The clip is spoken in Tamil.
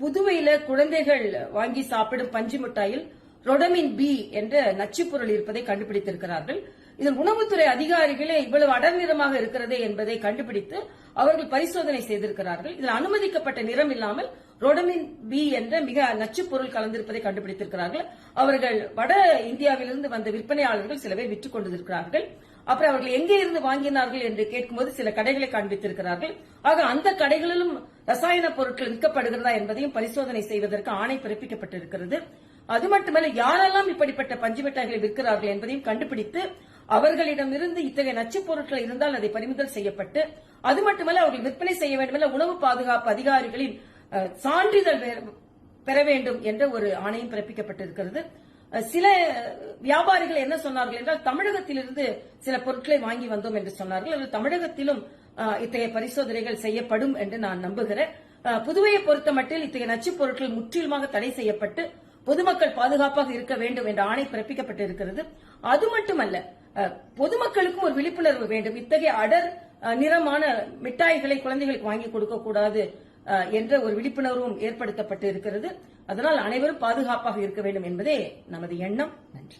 புதுவையில குழந்தைகள் வாங்கி சாப்பிடும் பஞ்சு மிட்டாயில் ரொடமின் பி என்ற நச்சுப்பொருள் இருப்பதை கண்டுபிடித்திருக்கிறார்கள். இதில் உணவுத்துறை அதிகாரிகளே இவ்வளவு அடர் நிறமாக இருக்கிறது என்பதை கண்டுபிடித்து அவர்கள் பரிசோதனை செய்திருக்கிறார்கள். இதில் அனுமதிக்கப்பட்ட நிறம் இல்லாமல் ரொடமின் பி என்ற மிக நச்சுப்பொருள் கலந்திருப்பதை கண்டுபிடித்திருக்கிறார்கள். அவர்கள் வட இந்தியாவிலிருந்து வந்த விற்பனையாளர்கள் சில பேர் விற்றுக் கொண்டிருக்கிறார்கள். அப்புறம் அவர்கள் எங்கே இருந்து வாங்கினார்கள் என்று கேட்கும்போது சில கடைகளை காண்பித்திருக்கிறார்கள். ஆக அந்த கடைகளிலும் ரசாயன பொருட்கள் விற்கப்படுகிறதா என்பதையும் பரிசோதனை செய்வதற்கு ஆணை பிறப்பிக்கப்பட்டிருக்கிறது. அது மட்டுமல்ல யாரெல்லாம் இப்படிப்பட்ட பஞ்சு மிட்டாய்களை விற்கிறார்கள் என்பதையும் கண்டுபிடித்து அவர்களிடமிருந்து இத்தகைய நச்சுப் பொருட்கள் இருந்தால் அதை பறிமுதல் செய்யப்பட்டு அது மட்டுமல்ல அவர்கள் விற்பனை செய்ய வேண்டுமல்ல உணவு பாதுகாப்பு அதிகாரிகளின் சான்றிதழ் பெற- பெற வேண்டும் என்ற ஒரு ஆணையம் பிறப்பிக்கப்பட்டிருக்கிறது. சில வியாபாரிகள் என்ன சொன்னார்கள் என்றால் தமிழகத்திலிருந்து சில பொருட்களை வாங்கி வந்தோம் என்று சொன்னார்கள். அதில் தமிழகத்திலும் இத்தகைய பரிசோதனைகள் செய்யப்படும் என்று நான் நம்புகிறேன். புதுவையை புதுவையை பொறுத்தமட்டில் இத்தகைய நச்சுப் பொருட்கள் முற்றிலுமாக தடை செய்யப்பட்டு பொதுமக்கள் பாதுகாப்பாக இருக்க வேண்டும் என்ற ஆணை பிறப்பிக்கப்பட்டிருக்கிறது அது மட்டுமல்ல பொதுமக்களுக்கும் ஒரு விழிப்புணர்வு வேண்டும். இத்தகைய அடர் நிறமான மிட்டாய்களை குழந்தைகளுக்கு வாங்கி கொடுக்க கூடாது என்ற ஒரு விழிப்புணர்வும் ஏற்படுத்தப்பட்டு இருக்கிறது அதனால் அனைவரும் பாதுகாப்பாக இருக்க வேண்டும் என்பதே நமது எண்ணம். நன்றி.